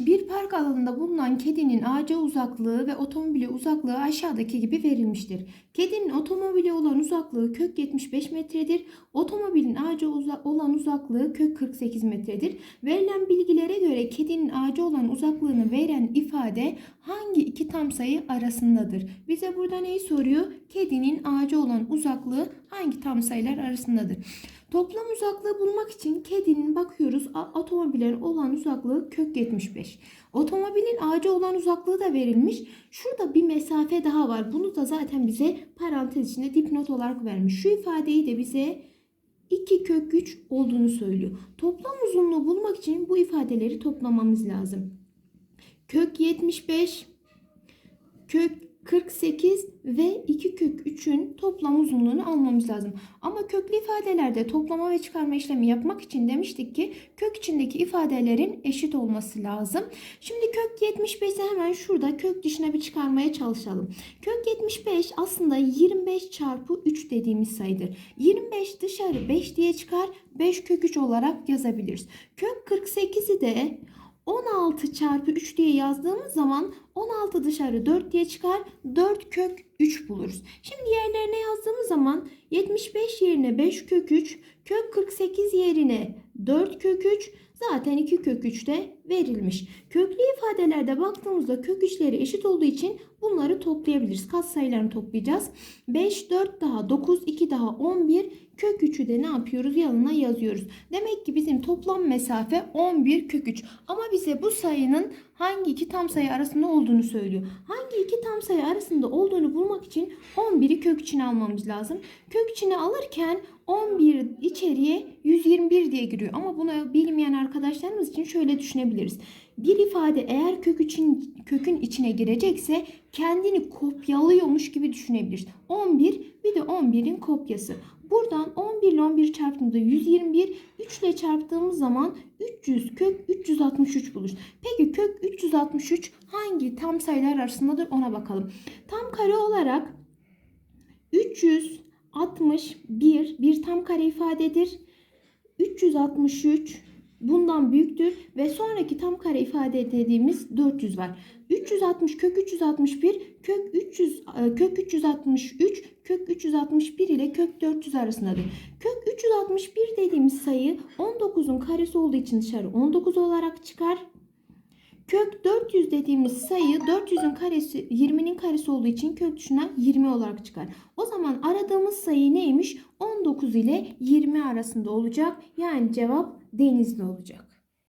Bir park alanında bulunan kedinin ağaca uzaklığı ve otomobile uzaklığı aşağıdaki gibi verilmiştir. Kedinin otomobile olan uzaklığı kök 75 metredir. Otomobilin ağaca uza- olan uzaklığı kök 48 metredir. Verilen bilgilere göre kedinin ağaca olan uzaklığını veren ifade hangi iki tam sayı arasındadır? Bize burada neyi soruyor? Kedinin ağaca olan uzaklığı hangi tam sayılar arasındadır? Toplam uzaklığı bulmak için kedinin bakıyoruz a- otomobile olan uzaklığı kök 75. Otomobilin ağaca olan uzaklığı da verilmiş. Şurada bir mesafe daha var. Bunu da zaten bize parantez içinde dipnot olarak vermiş. Şu ifadeyi de bize 2 kök 3 olduğunu söylüyor. Toplam uzunluğu bulmak için bu ifadeleri toplamamız lazım. Kök 75, kök 48 ve 2 kök 3'ün toplam uzunluğunu almamız lazım. Ama köklü ifadelerde toplama ve çıkarma işlemi yapmak için demiştik ki kök içindeki ifadelerin eşit olması lazım. Şimdi kök 75'i hemen şurada kök dışına bir çıkarmaya çalışalım. Kök 75 aslında 25 çarpı 3 dediğimiz sayıdır. 25 dışarı 5 diye çıkar 5 kök 3 olarak yazabiliriz. Kök 48'i de 16 çarpı 3 diye yazdığımız zaman 16 dışarı 4 diye çıkar. 4 kök 3 buluruz. Şimdi yerlerine yazdığımız zaman 75 yerine 5 kök 3, kök 48 yerine 4 kök 3, zaten 2 kök 3 de verilmiş. Köklü ifadelerde baktığımızda kök 3'leri eşit olduğu için bunları toplayabiliriz. Katsayılarını toplayacağız. 5, 4 daha 9, 2 daha 11, kök 3'ü de ne yapıyoruz? Yanına yazıyoruz. Demek ki bizim toplam mesafe 11 kök 3. Ama bize bu sayının hangi iki tam sayı arasında olduğunu söylüyor. Hangi iki tam sayı arasında olduğunu bulmak için 11'i kök içine almamız lazım. Kök içine alırken 11 içeriye 121 diye giriyor. Ama bunu bilmeyen arkadaşlarımız için şöyle düşünebiliriz. Bir ifade eğer kök için kökün içine girecekse kendini kopyalıyormuş gibi düşünebiliriz. 11 bir de 11'in kopyası. Buradan 11 ile 11 çarptığımızda 121, 3 ile çarptığımız zaman 300 kök 363 bulur. Peki kök 363 hangi tam sayılar arasındadır ona bakalım. Tam kare olarak 361 bir tam kare ifadedir. 363 bundan büyüktür ve sonraki tam kare ifade dediğimiz 400 var. 360 kök 361 kök 300 e, kök 363 kök 361 ile kök 400 arasındadır. Kök 361 dediğimiz sayı 19'un karesi olduğu için dışarı 19 olarak çıkar. Kök 400 dediğimiz sayı 400'ün karesi 20'nin karesi olduğu için kök dışına 20 olarak çıkar. O zaman aradığımız sayı neymiş? 19 ile 20 arasında olacak. Yani cevap denizli olacak.